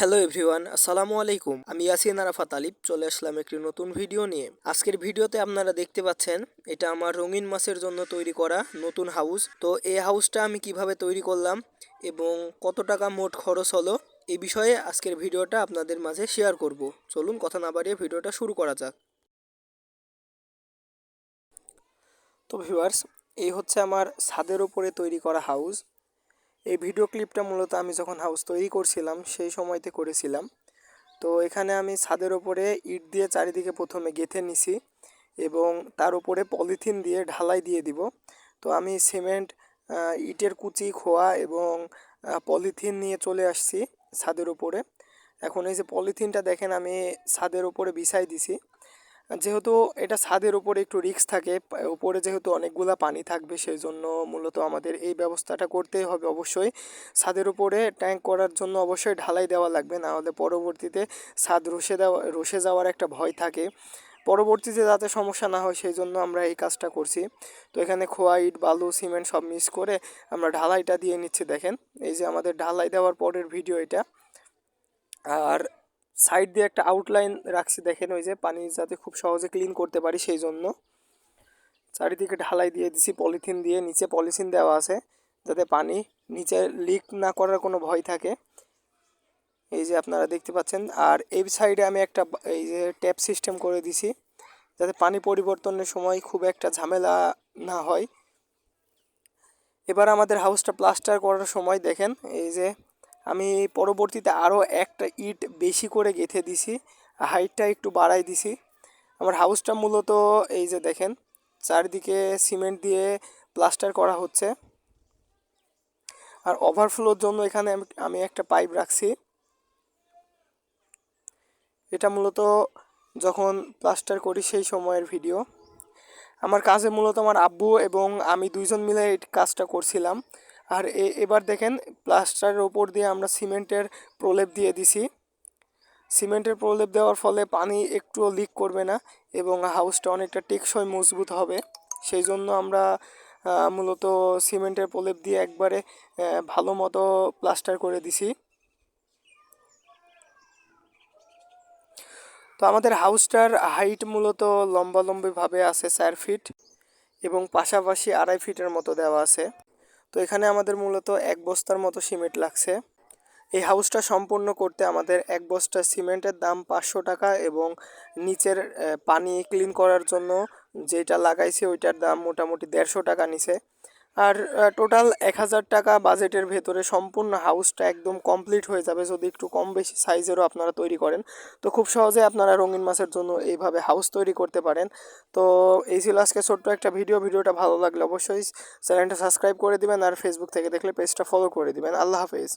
Hello everyone, আসসালামু আলাইকুম। আমি ইয়াসিন আরাফাত আলিফ, চলে আসলাম একটি নতুন ভিডিও নিয়ে। আজকের ভিডিওতে আপনারা দেখতে পাচ্ছেন, এটা আমার রঙিন মাছের জন্য তৈরি করা নতুন হাউস। তো এই হাউসটা আমি কীভাবে তৈরি করলাম এবং কত টাকা মোট খরচ হলো এই বিষয়ে আজকের ভিডিওটা আপনাদের মাঝে শেয়ার করব। চলুন কথা না বাড়িয়ে ভিডিওটা শুরু করা যাক। তো ভিউয়ার্স, এই হচ্ছে আমার ছাদের ওপরে তৈরি করা হাউস। এই ভিডিও ক্লিপটা মূলত আমি যখন হাউস তৈরি করছিলাম, সেই সময়তে করেছিলাম। তো এখানে আমি ছাদের ওপরে ইট দিয়ে চারিদিকে প্রথমে গেঁথে নিছি এবং তার উপরে পলিথিন দিয়ে ঢালাই দিয়ে দিব। তো আমি সিমেন্ট ইটের কুচি, খোয়া এবং পলিথিন নিয়ে চলে আসছি ছাদের উপরে। এখন এই যে পলিথিনটা দেখেন, আমি ছাদের উপরে বিছাই দিছি। যেহেতু এটা ছাদের উপরে একটু রিস্ক থাকে উপরে যেহেতু অনেকগুলা পানি থাকবে সেই জন্য মূলত আমাদের এই ব্যবস্থাটা করতেই হবে অবশ্যই। ছাদের উপরে ট্যাঙ্ক করার জন্য অবশ্যই ঢালাই দেওয়া লাগবে না হলে পরবর্তীতে ছাদ রসে দেওয়া, রসে যাওয়ার একটা ভয় থাকে। পরবর্তীতে যাতে সমস্যা না হয় সেই জন্য আমরা এই কাজটা করছি। তো এখানে খোয়া ইট, বালু, সিমেন্ট সব মিক্স করে আমরা ঢালাইটা দিয়ে নিচ্ছি, দেখেন। এই যে আমাদের ঢালাই দেওয়ার পরের ভিডিও এটা। আর সাইড দিয়ে একটা আউটলাইন রাখছি। দেখেন ওই যে পানি যাতে খুব সহজে ক্লিন করতে পারি সেই জন্য চারিদিকে ঢালাই দিয়ে দিছি পলিথিন দিয়ে। নিচে পলিথিন দেওয়া আছে যাতে পানি নিচে লিক না করার কোনো ভয় থাকে। এই যে আপনারা দেখতে পাচ্ছেন। আর এই সাইডে আমি একটা এই যে ট্যাপ সিস্টেম করে দিছি যাতে পানি পরিবর্তনের সময় খুব একটা ঝামেলা না হয়। এবার আমাদের হাউসটা প্লাস্টার করার সময় দেখেন, এই যে আমি পরবর্তীতে আরও একটা ইট বেশি করে গেঁথে দিছি, হাইটটা একটু বাড়াই দিছি। আমার হাউসটা মূলত এই যে দেখেন, চারিদিকে সিমেন্ট দিয়ে প্লাস্টার করা হচ্ছে। আর ওভারফ্লোর জন্য এখানে আমি- একটা পাইপ রাখছি। এটা মূলত যখন প্লাস্টার করি সেই সময়ের ভিডিও আমার কাজে মূলত আমার আব্বু এবং আমি দুইজন মিলে এই কাজটা করছিলাম। আর এবার দেখেন প্লাস্টারের ওপর দিয়ে আমরা সিমেন্টের প্রলেপ দিয়ে দিছি। সিমেন্টের প্রলেপ দেওয়ার ফলে পানি একটুও লিক করবে না এবং হাউসটা অনেকটা টেকসই মজবুত হবে। সেই জন্য আমরা মূলত সিমেন্টের প্রলেপ দিয়ে একবারে ভালো মতো প্লাস্টার করে দিছি। তো আমাদের হাউসটার হাইট মূলত লম্বালম্বিভাবে আছে চার ফিট এবং পাশাপাশি আড়াই ফিটের মতো দেওয়া আছে। তো এখানে আমাদের মূলত এক বস্তার মতো সিমেন্ট লাগছে। এই হাউসটা সম্পূর্ণ করতে আমাদের এক বস্তা সিমেন্টের দাম পাঁচশো টাকা এবং নিচের পানি ক্লিন করার জন্য যেটা লাগাইছে ওইটার দাম মোটামুটি দেড়শো টাকা নিছে আর টোটাল এক হাজার টাকা বাজেটের ভেতরে সম্পূর্ণ হাউসটা একদম কমপ্লিট হয়ে যাবে যদি একটু কম বেশি সাইজেরও আপনারা তৈরি করেন। তো খুব সহজে আপনারা রঙিন মাছের জন্য এইভাবে হাউস তৈরি করতে পারেন। তো এই ছিল আজকে ছোট্ট একটা ভিডিও ভিডিওটা ভালো লাগলে অবশ্যই চ্যানেলটা সাবস্ক্রাইব করে দিবেন আর ফেসবুক থেকে দেখলে পেজটা ফলো করে দিবেন। আল্লাহ হাফেজ।